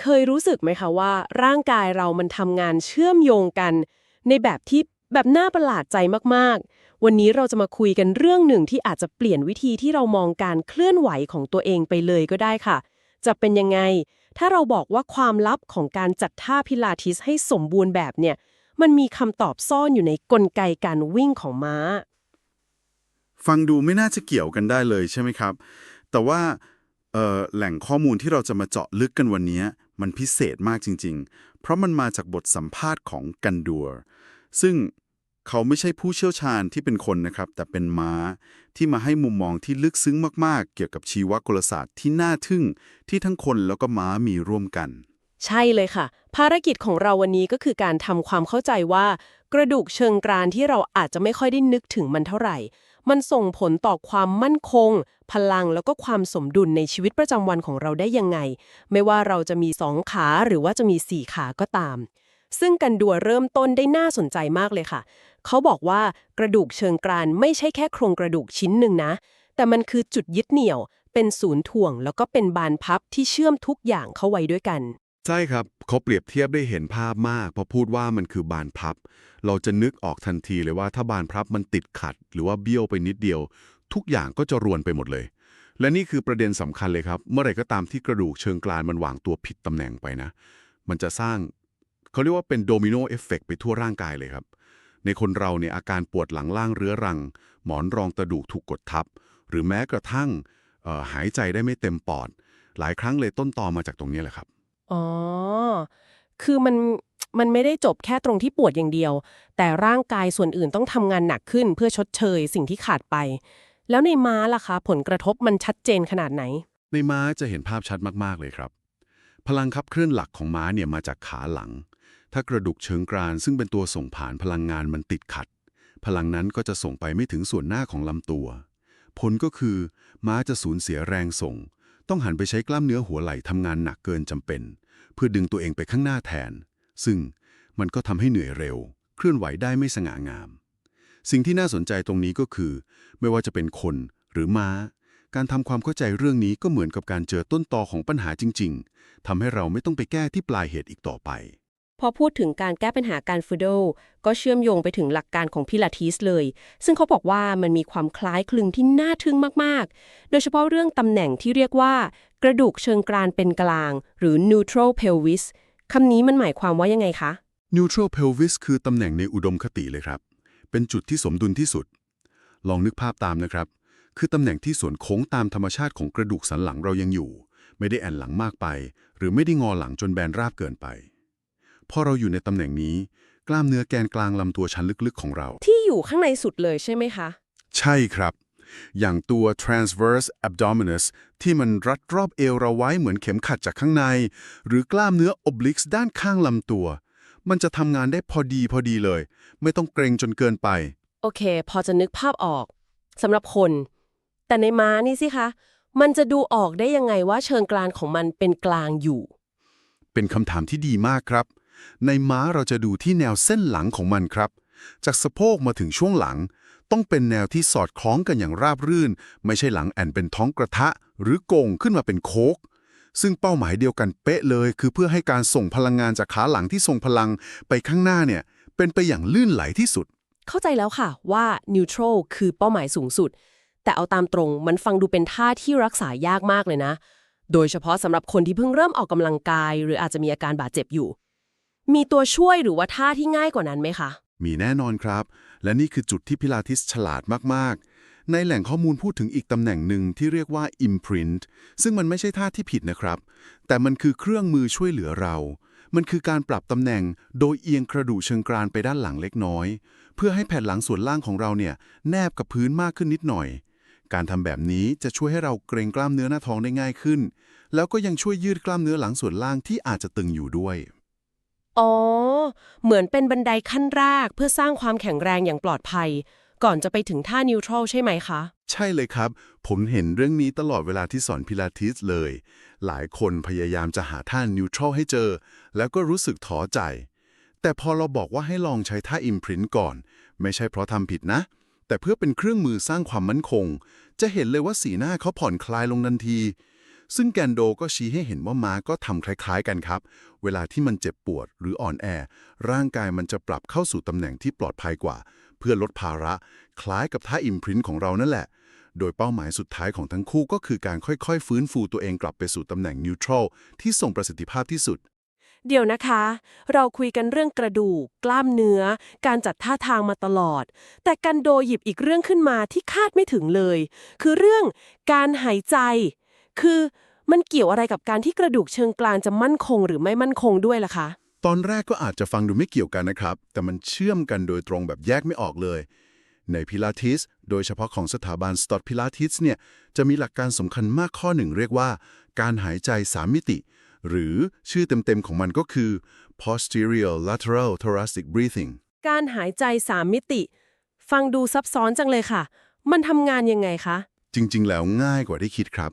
เคยรู้สึกไหมคะว่าร่างกายเรามันทำงานเชื่อมโยงกัน ในแบบที่แบบน่าประหลาดใจมากๆ วันนี้เราจะมาคุยกันเรื่องหนึ่งที่อาจจะเปลี่ยนวิธีที่เรามองการเคลื่อนไหวของตัวเองไปเลยก็ได้ค่ะ จะเป็นยังไง ถ้าเราบอกว่าความลับของการจัดท่าพิลาทิสให้สมบูรณ์แบบเนี่ย มันมีคำตอบซ่อนอยู่ในกลไกการวิ่งของม้า ฟังดูไม่น่าจะเกี่ยวกันได้เลยใช่ไหมครับ แต่ว่าเอ่อแหล่งข้อมูลที่เราจะมาเจาะลึกกันวันนี้ มันพิเศษมากจริง ๆ เพราะมันมาจากบทสัมภาษณ์ของกันดัวซึ่งเขาไม่ใช่ผู้เชี่ยวชาญที่เป็นคนนะครับ แต่เป็นม้าที่มาให้มุมมองที่ลึกซึ้งมากๆ เกี่ยวกับชีวกลศาสตร์ที่น่าทึ่งที่ทั้งคนแล้วก็ม้ามีร่วมกัน ใช่เลยค่ะ ภารกิจของเราวันนี้ก็คือการทำความเข้าใจว่า กระดูกเชิงกรานที่เราอาจจะไม่ค่อยได้นึกถึงมันเท่าไหร่ มันส่งผลต่อความมั่นคง พลังแล้วก็ความสมดุลในชีวิตประจำวันของเราได้ยังไง ไม่ว่าเราจะมีสองขาหรือว่าจะมีสี่ขาก็ตาม ซึ่งกันดัวเริ่มต้นได้น่าสนใจมากเลยค่ะ เขาบอกว่ากระดูกเชิงกรานไม่ใช่แค่โครงกระดูกชิ้นหนึ่งนะ แต่มันคือจุดยึดเหนี่ยว เป็นศูนย์ถ่วง แล้วก็เป็นบานพับที่เชื่อมทุกอย่างเข้าไว้ด้วยกัน ใช่ครับเขาเปรียบเทียบได้เห็นภาพมากพอพูดว่ามันคือบานพับ เราจะนึกออกทันทีเลยว่าถ้าบานพับมันติดขัด หรือว่าเบี้ยวไปนิดเดียว ทุกอย่างก็จะรวนไปหมดเลย และนี่คือประเด็นสำคัญเลยครับ เมื่อไหร่ก็ตามที่กระดูกเชิงกรานมันวางตัวผิดตำแหน่งไปนะ มันจะสร้างเขาเรียกว่าเป็นโดมิโนเอฟเฟกไปทั่วร่างกายเลยครับ ในคนเราเนี่ยอาการปวดหลังล่างเรื้อรัง หมอนรองกระดูกถูกกดทับ หรือแม้กระทั่งหายใจได้ไม่เต็มปอด หลายครั้งเลยต้นตอมาจากตรงนี้แหละครับ อ๋อ คือมันมันไม่ได้จบแค่ตรงที่ปวดอย่างเดียว แต่ร่างกายส่วนอื่นต้องทำงานหนักขึ้นเพื่อชดเชยสิ่งที่ขาดไป แล้วในม้าล่ะคะผลกระทบมันชัดเจนขนาดไหน ในม้าจะเห็นภาพชัดมาก ๆ เลยครับ พลังขับเคลื่อนหลักของม้าเนี่ยมาจากขาหลัง ถ้ากระดูกเชิงกรานซึ่งเป็นตัวส่งผ่านพลังงานมันติดขัด พลังนั้นก็จะส่งไปไม่ถึงส่วนหน้าของลำตัว ผลก็คือ ม้าจะสูญเสียแรงส่ง ต้องหันไปใช้กล้ามเนื้อหัวไหล่ทำงานหนักเกินจำเป็น พื่อดึงตัวเองไปข้างหน้าแทน ซึ่งมันก็ทำให้เหนื่อยเร็ว เคลื่อนไหวได้ไม่สง่างาม สิ่งที่น่าสนใจตรงนี้ก็คือ ไม่ว่าจะเป็นคนหรือม้า การทำความเข้าใจเรื่องนี้ก็เหมือนกับการเจอต้นตอของปัญหาจริง ๆทำให้เราไม่ต้องไปแก้ที่ปลายเหตุอีกต่อไป พอพูดถึงการแก้ปัญหาการฟูโดก็เชื่อมโยงไปถึงหลักการของพิลาทิสเลย ซึ่งเขาบอกว่ามันมีความคล้ายคลึงที่น่าทึ่งมาก ๆ โดยเฉพาะเรื่องตำแหน่งที่เรียกว่า กระดูกเชิงกรานเป็นกลาง หรือ neutral pelvis คำนี้มันหมายความว่ายังไงคะ neutral pelvis คือตำแหน่งในอุดมคติเลยครับ เป็นจุดที่สมดุลที่สุด ลองนึกภาพตามนะครับ คือตำแหน่งที่ส่วนโค้งตามธรรมชาติของกระดูกสันหลังเรายังอยู่ ไม่ได้แอนหลังมากไป หรือไม่ได้งอหลังจนแบนราบเกินไป พอเราอยู่ในตำแหน่งนี้ กล้ามเนื้อแกนกลางลำตัวชั้นลึกๆของเรา ที่อยู่ข้างในสุดเลยใช่ไหมคะ ใช่ครับ อย่างตัว transverse abdominis ที่มันรัดรอบเอวเราไว้เหมือนเข็มขัดจากข้างใน หรือกล้ามเนื้อ obliques ด้านข้างลำตัว มันจะทำงานได้พอดีพอดีเลย ไม่ต้องเกรงจนเกินไป โอเค พอจะนึกภาพออกสำหรับคน แต่ในม้านี่สิคะ มันจะดูออกได้ยังไงว่าเชิงกรานของมันเป็นกลางอยู่ เป็นคำถามที่ดีมากครับ ในม้าเราจะดูที่แนวเส้นหลังของมันครับ จากสะโพกมาถึงช่วงหลัง ต้องเป็นแนวที่สอดคล้องกันอย่างราบรื่น ไม่ใช่หลังแอนเป็นท้องกระทะ หรือโก่งขึ้นมาเป็นโคกซึ่งเป้าหมายเดียวกันเป๊ะเลย คือเพื่อให้การส่งพลังงานจากขาหลังที่ทรงพลังไปข้างหน้าเนี่ยเป็นไปอย่างลื่นไหลที่สุด เข้าใจแล้วค่ะว่า neutral คือเป้าหมายสูงสุด แต่เอาตามตรงมันฟังดูเป็นท่าที่รักษายากมากเลยนะ โดยเฉพาะสำหรับคนที่เพิ่งเริ่มออกกำลังกาย หรืออาจจะมีอาการบาดเจ็บอยู่ มีตัวช่วยหรือว่าท่าที่ง่ายกว่านั้นไหมคะ มีแน่นอนครับ และนี่คือจุดที่พิลาทิสฉลาดมาก ๆ ในแหล่งข้อมูลพูดถึงอีกตำแหน่งหนึ่งที่เรียกว่า imprint ซึ่งมันไม่ใช่ท่าที่ผิดนะครับ แต่มันคือเครื่องมือช่วยเหลือเรา มันคือการปรับตำแหน่งโดยเอียงกระดูกเชิงกรานไปด้านหลังเล็กน้อย เพื่อให้แผ่นหลังส่วนล่างของเราเนี่ยแนบกับพื้นมากขึ้นนิดหน่อย การทำแบบนี้จะช่วยให้เราเกรงกล้ามเนื้อหน้าท้องได้ง่ายขึ้น แล้วก็ยังช่วยยืดกล้ามเนื้อหลังส่วนล่างที่อาจจะตึงอยู่ด้วย อ๋อ เหมือนเป็นบันไดขั้นแรกเพื่อสร้างความแข็งแรงอย่างปลอดภัย ก่อนจะไปถึงท่า neutral ใช่ไหมคะ ใช่เลยครับ ผมเห็นเรื่องนี้ตลอดเวลาที่สอนพิลาทิสเลย หลายคนพยายามจะหาท่านิวทรัลให้เจอ แล้วก็รู้สึกท้อใจ แต่พอเราบอกว่าให้ลองใช้ท่าอิมพรินต์ก่อน ไม่ใช่เพราะทำผิดนะ แต่เพื่อเป็นเครื่องมือสร้างความมั่นคง จะเห็นเลยว่าสีหน้าเขาผ่อนคลายลงทันที ซึ่งแกนโดก็ชี้ให้เห็นว่าม้าก็ทำคล้ายๆกันครับ เวลาที่มันเจ็บปวดหรืออ่อนแอ ร่างกายมันจะปรับเข้าสู่ตำแหน่งที่ปลอดภัยกว่า เพื่อลดภาระ คล้ายกับท่าอิมพรินต์ของเรานั่นแหละ โดยเป้าหมายสุดท้ายของทั้งคู่ก็คือการค่อยๆ ฟื้นฟูตัวเองกลับไปสู่ตำแหน่งนิวทรัลที่ส่งประสิทธิภาพที่สุดเดี๋ยวนะคะ เราคุยกันเรื่องกระดูก กล้ามเนื้อ การจัดท่าทางมาตลอด แต่กันโดหยิบอีกเรื่องขึ้นมาที่คาดไม่ถึงเลย คือเรื่องการหายใจ คือมันเกี่ยวอะไรกับการที่กระดูกเชิงกรานจะมั่นคงหรือไม่มั่นคงด้วยล่ะคะ ตอนแรกก็อาจจะฟังดูไม่เกี่ยวกันนะครับ แต่มันเชื่อมกันโดยตรงแบบแยกไม่ออกเลย ในพิลาทิส โดยเฉพาะของสถาบันสตอตพิลาทิสเนี่ยจะมีหลักการสำคัญมากข้อหนึ่งเรียกว่า การหายใจ3มิติ หรือชื่อเต็มๆของมันก็คือ posterior lateral thoracic breathing การหายใจสามมิติ ฟังดูซับซ้อนจังเลยค่ะ มันทำงานยังไงคะ จริงๆ แล้วง่ายกว่าที่คิดครับ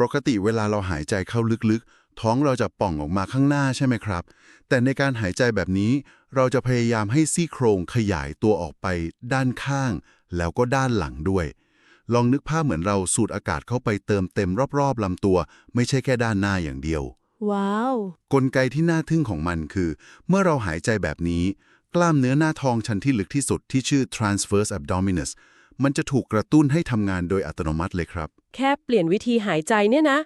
ปกติเวลาเราหายใจเข้าลึกๆ ท้องเราจะป่องออกมาข้างหน้าใช่ไหมครับ แต่ในการหายใจแบบนี้ เราจะพยายามให้ซี่โครงขยายตัวออกไปด้านข้าง แล้วก็ด้านหลังด้วย ลองนึกภาพเหมือนเราสูดอากาศเข้าไปเติมเต็มรอบๆลำตัว ไม่ใช่แค่ด้านหน้าอย่างเดียว ว้าว กลไกที่น่าทึ่งของมันคือ เมื่อเราหายใจแบบนี้ กล้ามเนื้อหน้าท้องชั้นที่ลึกที่สุดที่ชื่อ transverse abdominis มันจะถูกกระตุ้นให้ทำงานโดยอัตโนมัติเลยครับ แค่เปลี่ยนวิธีหายใจเนี่ยนะ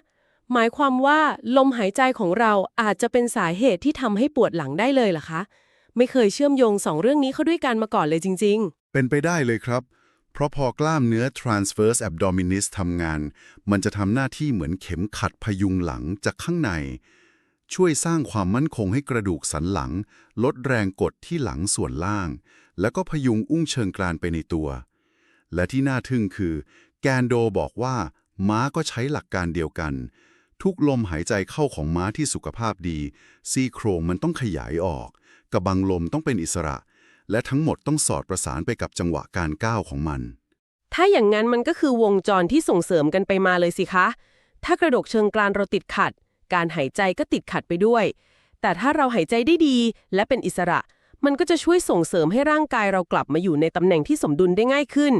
หมายความว่าลมหายใจของเราอาจจะเป็นสาเหตุที่ทำให้ปวดหลังได้เลยเหรอคะ ไม่เคยเชื่อมโยงสองเรื่องนี้เข้าด้วยกันมาก่อนเลยจริงเป็นไปได้เลยครับ เพราะพอกล้ามเนื้อ transverse abdominis ทำงาน มันจะทำหน้าที่เหมือนเข็มขัดพยุงหลังจากข้างใน ช่วยสร้างความมั่นคงให้กระดูกสันหลัง ลดแรงกดที่หลังส่วนล่าง แล้วก็พยุงอุ้งเชิงกรานไปในตัว และที่น่าทึ่งคือ แกนโดบอกว่าม้าก็ใช้หลักการเดียวกัน ทุกลมหายใจเข้าของม้าที่สุขภาพดี ซี่โครงมันต้องขยายออก กระบังลมต้องเป็นอิสระ และทั้งหมดต้องสอดประสานไปกับจังหวะการก้าวของมัน ถ้าอย่างนั้นมันก็คือวงจรที่ส่งเสริมกันไปมาเลยสิคะ ถ้ากระดกเชิงกรานเราติดขัด การหายใจก็ติดขัดไปด้วย แต่ถ้าเราหายใจได้ดีและเป็นอิสระ มันก็จะช่วยส่งเสริมให้ร่างกายเรากลับมาอยู่ในตำแหน่งที่สมดุลได้ง่ายขึ้น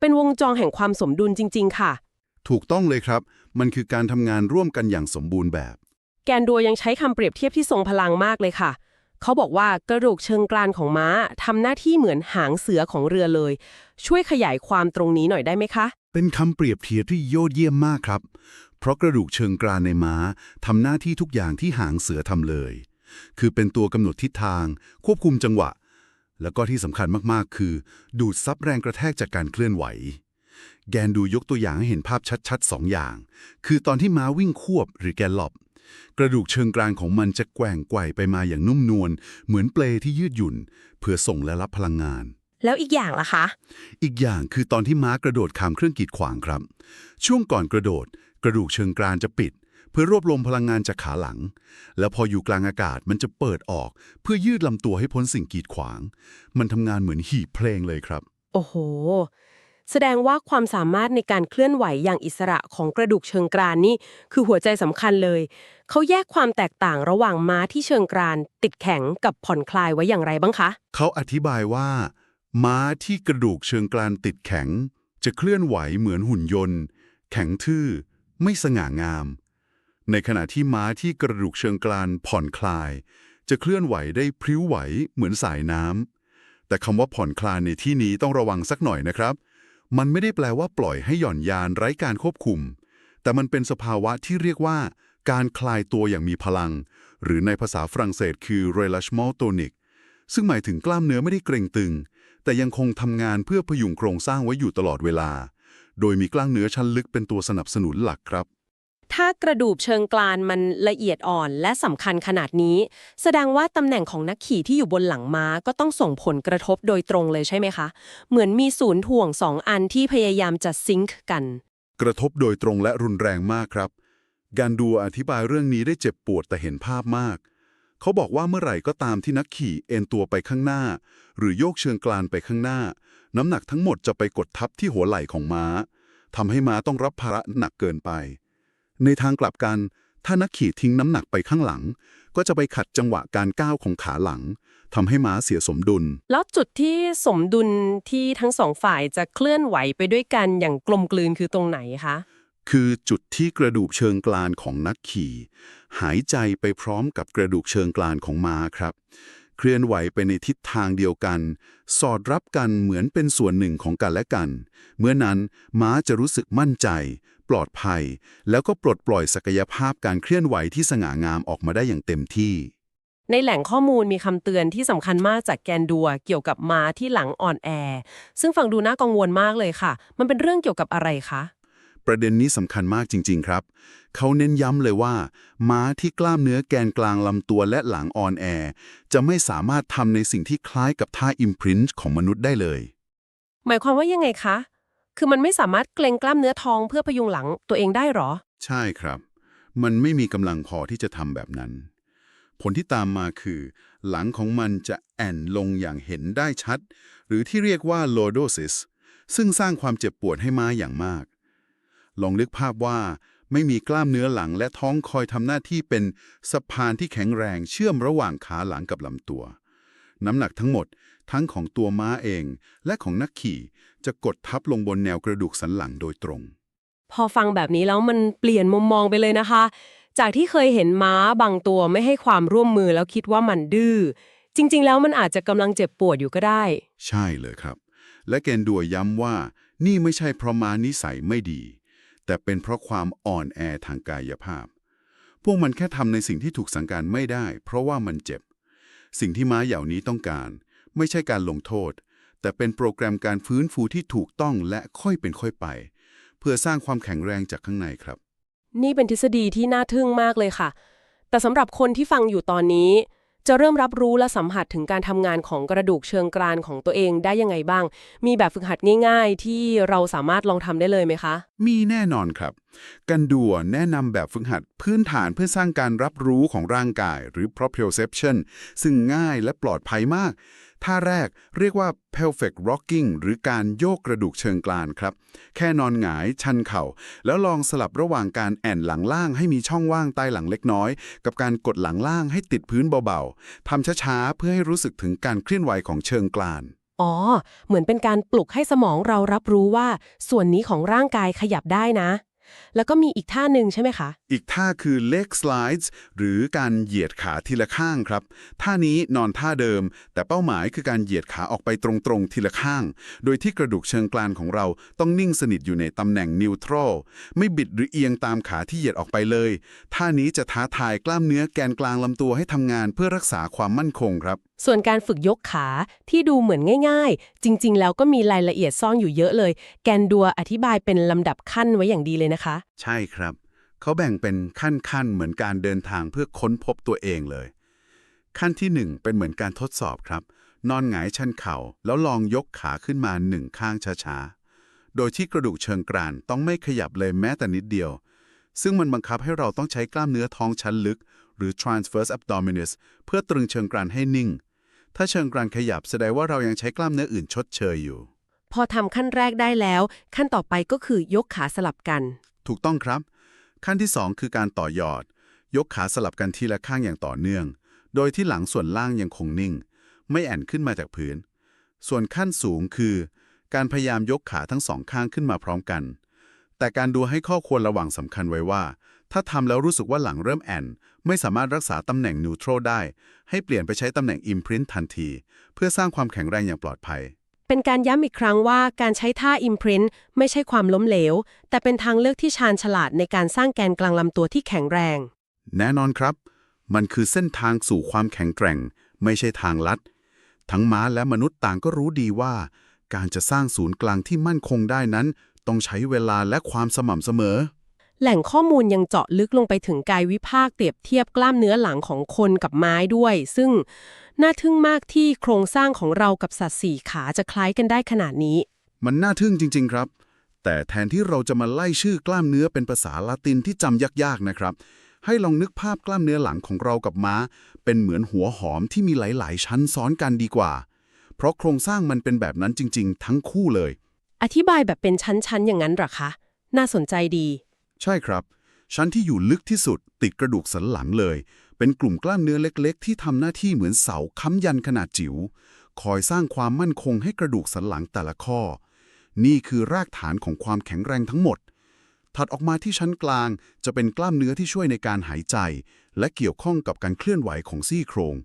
เป็นวงจรแห่งความสมดุลจริง ๆ ค่ะ ถูกต้องเลยครับ มันคือการทำงานร่วมกันอย่างสมบูรณ์แบบ แกนดัวยังใช้คำเปรียบเทียบที่ทรงพลังมากเลยค่ะ เขาบอกว่ากระดูกเชิงกรานของม้าทำหน้าที่เหมือนหางเสือของเรือเลย ช่วยขยายความตรงนี้หน่อยได้ไหมคะ เป็นคำเปรียบเทียบที่ยอดเยี่ยมมากครับ เพราะกระดูกเชิงกรานในม้าทำหน้าที่ทุกอย่างที่หางเสือทำเลย คือเป็นตัวกำหนดทิศทาง ควบคุมจังหวะ แล้วก็ที่สำคัญมากๆ คือ ดูดซับแรงกระแทกจากการเคลื่อนไหว แกนดูยกตัวอย่างให้เห็นภาพชัดๆ2อย่าง คือตอนที่ม้าวิ่งควบหรือแกลลอบ กระดูกเชิงกรานของมันจะแกว่งไกวไปมาอย่างนุ่มนวลเหมือนเปลที่ยืดหยุ่น เพื่อส่งและรับพลังงาน แล้วอีกอย่างล่ะคะ อีกอย่างคือตอนที่ม้ากระโดดข้ามเครื่องกีดขวางครับ ช่วงก่อนกระโดด กระดูกเชิงกรานจะปิด เพื่อรวบรวมพลังงานจากขาหลัง แล้วพออยู่กลางอากาศมันจะเปิดออก เพื่อยืดลำตัวให้พ้นสิ่งกีดขวาง มันทำงานเหมือนหีบเพลงเลยครับ โอ้โห แสดงว่าความสามารถในการเคลื่อนไหวอย่างอิสระของกระดูกเชิงกรานนี่คือหัวใจสำคัญเลย เขาแยกความแตกต่างระหว่างม้าที่เชิงกรานติดแข็งกับผ่อนคลายไว้อย่างไรบ้างคะ เขาอธิบายว่า ม้าที่กระดูกเชิงกรานติดแข็ง จะเคลื่อนไหวเหมือนหุ่นยนต์ แข็งทื่อ ไม่สง่างาม ในขณะที่ม้าที่กระดูกเชิงกรานผ่อนคลาย จะเคลื่อนไหวได้พริ้วไหวเหมือนสายน้ำแต่คำว่าผ่อนคลายในที่นี้ต้องระวังสักหน่อยนะครับ มันไม่ได้แปลว่าปล่อยให้หย่อนยานไร้การควบคุม แต่มันเป็นสภาวะที่เรียกว่าการคลายตัวอย่างมีพลัง หรือในภาษาฝรั่งเศสคือ relâchement tonique ซึ่งหมายถึงกล้ามเนื้อไม่ได้เกร็งตึง แต่ยังคงทำงานเพื่อพยุงโครงสร้างไว้อยู่ตลอดเวลา โดยมีกล้ามเนื้อชั้นลึกเป็นตัวสนับสนุนหลักครับ ถ้ากระดูกเชิงกรานมันละเอียดอ่อนและสำคัญขนาดนี้ แสดงว่าตำแหน่งของนักขี่ที่อยู่บนหลังม้าก็ต้องส่งผลกระทบโดยตรงเลยใช่ไหมคะ เหมือนมีศูนย์ถ่วงสองอันที่พยายามจะซิงค์กัน กระทบโดยตรงและรุนแรงมากครับการดูอธิบายเรื่องนี้ได้เจ็บปวดแต่เห็นภาพมาก เขาบอกว่าเมื่อไหร่ก็ตามที่นักขี่เอ็นตัวไปข้างหน้า หรือโยกเชิงกรานไปข้างหน้า น้ำหนักทั้งหมดจะไปกดทับที่หัวไหล่ของม้าทำให้ม้าต้องรับภาระหนักเกินไป ในทางกลับกัน ถ้านักขี่ทิ้งน้ำหนักไปข้างหลัง ก็จะไปขัดจังหวะการก้าวของขาหลังทำให้ม้าเสียสมดุล แล้วจุดที่สมดุลที่ทั้งสองฝ่ายจะเคลื่อนไหวไปด้วยกันอย่างกลมกลืนคือตรงไหนคะ คือจุดที่กระดูกเชิงกรานของนักขี่ หายใจไปพร้อมกับกระดูกเชิงกรานของม้าครับ เคลื่อนไหวไปในทิศทางเดียวกัน สอดรับกันเหมือนเป็นส่วนหนึ่งของกันและกัน เมื่อนั้นม้าจะรู้สึกมั่นใจ ปลอดภัย แล้วก็ปลดปล่อยศักยภาพการเคลื่อนไหวที่สง่างามออกมาได้อย่างเต็มที่ ในแหล่งข้อมูลมีคำเตือนที่สำคัญมากจากแกนดัว เกี่ยวกับม้าที่หลังอ่อนแอ ซึ่งฟังดูน่ากังวลมากเลยค่ะ มันเป็นเรื่องเกี่ยวกับอะไรคะประเด็นนี้สำคัญมากจริง ๆ ครับ เขาเน้นย้ำเลยว่า ม้าที่กล้ามเนื้อแกนกลางลำตัวและหลังอ่อนแอ จะไม่สามารถทำในสิ่งที่คล้ายกับท่าอิมพรินต์ของมนุษย์ได้เลย หมายความว่ายังไงคะ คือมันไม่สามารถเกรงกล้ามเนื้อท้องเพื่อพยุงหลังตัวเองได้หรอ ใช่ครับ มันไม่มีกำลังพอที่จะทำแบบนั้น ผลที่ตามมาคือ หลังของมันจะแอนลงอย่างเห็นได้ชัด หรือที่เรียกว่า lordosis ซึ่งสร้างความเจ็บปวดให้ม้าอย่างมาก ลองนึกภาพว่าไม่มีกล้ามเนื้อหลังและท้องคอยทำหน้าที่เป็นสะพานที่แข็งแรงเชื่อมระหว่างขาหลังกับลำตัว น้ำหนักทั้งหมด ทั้งของตัวม้าเอง และของนักขี่จะกดทับลงบนแนวกระดูกสันหลังโดยตรง พอฟังแบบนี้แล้วมันเปลี่ยนมุมมองไปเลยนะคะ จากที่เคยเห็นม้าบางตัวไม่ให้ความร่วมมือแล้วคิดว่ามันดื้อจริง ๆ แล้วมันอาจจะกำลังเจ็บปวดอยู่ก็ได้ ใช่เลยครับ และเกณฑ์ดัวย้ำว่า นี่ไม่ใช่เพราะม้านิสัยไม่ดี แต่เป็นเพราะความอ่อนแอทางกายภาพ พวกมันแค่ทำในสิ่งที่ถูกสังการไม่ได้ เพราะว่ามันเจ็บ สิ่งที่ม้าเหล่านี้ต้องการ ไม่ใช่การลงโทษ แต่เป็นโปรแกรมการฟื้นฟูที่ถูกต้องและค่อยเป็นค่อยไป เพื่อสร้างความแข็งแรงจากข้างในครับ นี่เป็นทฤษฎีที่น่าทึ่งมากเลยค่ะ แต่สำหรับคนที่ฟังอยู่ตอนนี้ จะเริ่มรับรู้และสัมผัสถึงการทำงานของกระดูกเชิงกรานของตัวเองได้ยังไงบ้าง มีแบบฝึกหัดง่าย ๆ ที่เราสามารถลองทำได้เลยไหมคะ มีแน่นอนครับ กันดัวแนะนำแบบฝึกหัดพื้นฐานเพื่อสร้างการรับรู้ของร่างกายหรือ proprioception ซึ่งง่ายและปลอดภัยมาก ท่าแรกเรียกว่า pelvic rocking หรือการโยกกระดูกเชิงกรานครับ แค่นอนหงายชันเข่า แล้วลองสลับระหว่างการแอนหลังล่างให้มีช่องว่างใต้หลังเล็กน้อย กับการกดหลังล่างให้ติดพื้นเบาๆทำช้าๆ เพื่อให้รู้สึกถึงการเคลื่อนไหวของเชิงกรานอ๋อ เหมือนเป็นการปลุกให้สมองเรารับรู้ว่า ส่วนนี้ของร่างกายขยับได้นะ แล้วก็มีอีกท่าหนึ่งใช่ไหมคะ อีกท่าคือ leg slides หรือการเหยียดขาทีละข้างครับ ท่านี้นอนท่าเดิม แต่เป้าหมายคือการเหยียดขาออกไปตรงๆทีละข้าง โดยที่กระดูกเชิงกรานของเราต้องนิ่งสนิทอยู่ในตำแหน่ง neutral ไม่บิดหรือเอียงตามขาที่เหยียดออกไปเลย ท่านี้จะท้าทายกล้ามเนื้อแกนกลางลำตัวให้ทำงานเพื่อรักษาความมั่นคงครับ ส่วนการฝึกยกขาที่ดูเหมือนง่าย ๆ จริง ๆ แล้วก็มีรายละเอียดซ่อนอยู่เยอะเลย แกนดัวอธิบายเป็นลำดับขั้นไว้อย่างดีเลยนะคะ ใช่ครับ เขาแบ่งเป็นขั้นๆ เหมือนการเดินทางเพื่อค้นพบตัวเองเลย ขั้นที่หนึ่งเป็นเหมือนการทดสอบครับ นอนหงายชันเข่า แล้วลองยกขาขึ้นมาหนึ่งข้างช้าๆ โดยที่กระดูกเชิงกรานต้องไม่ขยับเลยแม้แต่นิดเดียว ซึ่งมันบังคับให้เราต้องใช้กล้ามเนื้อท้องชั้นลึก หรือ transverse abdominis เพื่อตรึงเชิงกรานให้นิ่ง ถ้าเชิงกรานขยับแสดงว่าเรายังใช้กล้ามเนื้ออื่นชดเชยอยู่ พอทำขั้นแรกได้แล้ว ขั้นต่อไปก็คือยกขาสลับกัน ถูกต้องครับ ขั้นที่ 2 คือการต่อยอด ยกขาสลับกันทีละข้างอย่างต่อเนื่อง โดยที่หลังส่วนล่างยังคงนิ่ง ไม่แอนขึ้นมาจากพื้น ส่วนขั้นสูงคือ การพยายามยกขาทั้งสองข้างขึ้นมาพร้อมกัน แต่การดูให้ข้อควรระวังสำคัญไว้ว่า ถ้าทำแล้วรู้สึกว่าหลังเริ่มแอนไม่สามารถรักษาตำแหน่งนิวโตรได้ ให้เปลี่ยนไปใช้ตำแหน่งอิมพรินทันที เพื่อสร้างความแข็งแรงอย่างปลอดภัย เป็นการย้ำอีกครั้งว่าการใช้ท่า imprint ไม่ใช่ความล้มเหลว แต่เป็นทางเลือกที่ชาญฉลาดในการสร้างแกนกลางลำตัวที่แข็งแรง แน่นอนครับ มันคือเส้นทางสู่ความแข็งแกร่ง ไม่ใช่ทางลัด ทั้งม้าและมนุษย์ต่างก็รู้ดีว่า การจะสร้างศูนย์กลางที่มั่นคงได้นั้น ต้องใช้เวลาและความสม่ำเสมอ แหล่งข้อมูลยังเจาะลึกลงไปถึงกายวิภาคเปรียบเทียบกล้ามเนื้อหลังของคนกับไม้ด้วย ซึ่งน่าทึ่งมากที่โครงสร้างของเรากับสัตว์สี่ขาจะคล้ายกันได้ขนาดนี้ มันน่าทึ่งจริง ๆ ครับ แต่แทนที่เราจะมาไล่ชื่อกล้ามเนื้อเป็นภาษาละตินที่จำยากๆนะครับ ให้ลองนึกภาพกล้ามเนื้อหลังของเรากับม้า เป็นเหมือนหัวหอมที่มีหลาย ๆ ชั้นซ้อนกันดีกว่า เพราะโครงสร้างมันเป็นแบบนั้นจริง ๆ ทั้งคู่เลย อธิบายแบบเป็นชั้น ๆ อย่างนั้นเหรอคะ น่าสนใจดี ใช่ครับ ชั้นที่อยู่ลึกที่สุดติดกระดูกสันหลังเลย เป็นกลุ่มกล้ามเนื้อเล็ก ๆ ที่ทำหน้าที่เหมือนเสาค้ำยันขนาดจิ๋ว คอยสร้างความมั่นคงให้กระดูกสันหลังแต่ละข้อ นี่คือรากฐานของความแข็งแรงทั้งหมด ถัดออกมาที่ชั้นกลางจะเป็นกล้ามเนื้อที่ช่วยในการหายใจ และเกี่ยวข้องกับการเคลื่อนไหวของซี่โครง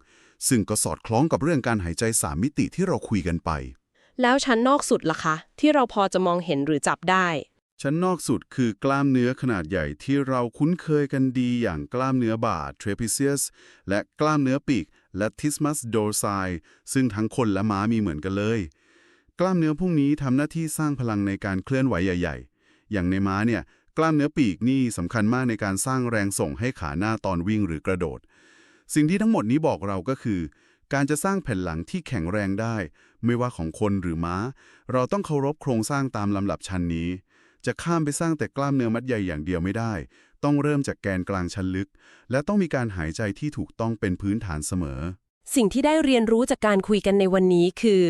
ซึ่งก็สอดคล้องกับเรื่องการหายใจสามมิติที่เราคุยกันไป แล้วชั้นนอกสุดล่ะคะ ที่เราพอจะมองเห็นหรือจับได้ ชั้นนอกสุดคือกล้ามเนื้อขนาดใหญ่ที่เราคุ้นเคยกันดีอย่างกล้ามเนื้อบ่า trapezius และกล้ามเนื้อปีก latissimus dorsi ซึ่งทั้งคนและม้ามีเหมือนกันเลย กล้ามเนื้อพวกนี้ทำหน้าที่สร้างพลังในการเคลื่อนไหวใหญ่ ๆ อย่างในม้าเนี่ย กล้ามเนื้อปีกนี่สำคัญมากในการสร้างแรงส่งให้ขาหน้าตอนวิ่งหรือกระโดด สิ่งที่ทั้งหมดนี้บอกเราก็คือ การจะสร้างแผ่นหลังที่แข็งแรงได้ ไม่ว่าของคนหรือม้า เราต้องเคารพโครงสร้างตามลำดับชั้นนี้ จะข้ามไปสร้างแต่กล้ามเนื้อมัดใหญ่อย่างเดียวไม่ได้ ต้องเริ่มจากแกนกลางชั้นลึก และต้องมีการหายใจที่ถูกต้องเป็นพื้นฐานเสมอ สิ่งที่ได้เรียนรู้จากการคุยกันในวันนี้คือ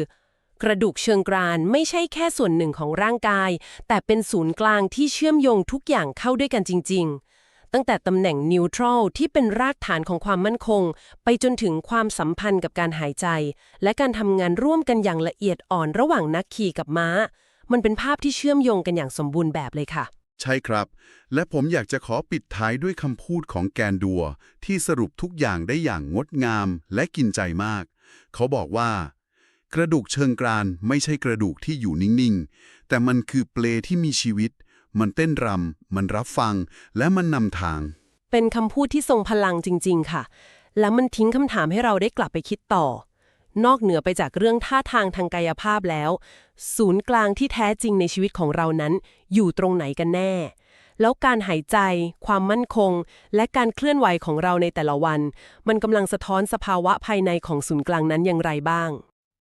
กระดูกเชิงกรานไม่ใช่แค่ส่วนหนึ่งของร่างกาย แต่เป็นศูนย์กลางที่เชื่อมโยงทุกอย่างเข้าด้วยกันจริง ๆตั้งแต่ตำแหน่งนิวทรัลที่เป็นรากฐานของความมั่นคง ไปจนถึงความสัมพันธ์กับการหายใจ และการทำงานร่วมกันอย่างละเอียดอ่อนระหว่างนักขี่กับม้า มันเป็นภาพที่เชื่อมโยงกันอย่างสมบูรณ์แบบเลยค่ะ ใช่ครับ และผมอยากจะขอปิดท้ายด้วยคำพูดของแกนดัว ที่สรุปทุกอย่างได้อย่างงดงามและกินใจมาก เขาบอกว่า กระดูกเชิงกรานไม่ใช่กระดูกที่อยู่นิ่งๆ แต่มันคือเปลที่มีชีวิต มันเต้นรำมันรับฟัง และมันนำทาง เป็นคำพูดที่ทรงพลังจริง ๆ ค่ะ แล้วมันทิ้งคำถามให้เราได้กลับไปคิดต่อ นอกเหนือไปจากเรื่องท่าทางทางกายภาพแล้ว ศูนย์กลางที่แท้จริงในชีวิตของเรานั้น อยู่ตรงไหนกันแน่ แล้วการหายใจ ความมั่นคง และการเคลื่อนไหวของเราในแต่ละวัน มันกำลังสะท้อนสภาวะภายในของศูนย์กลางนั้นอย่างไรบ้าง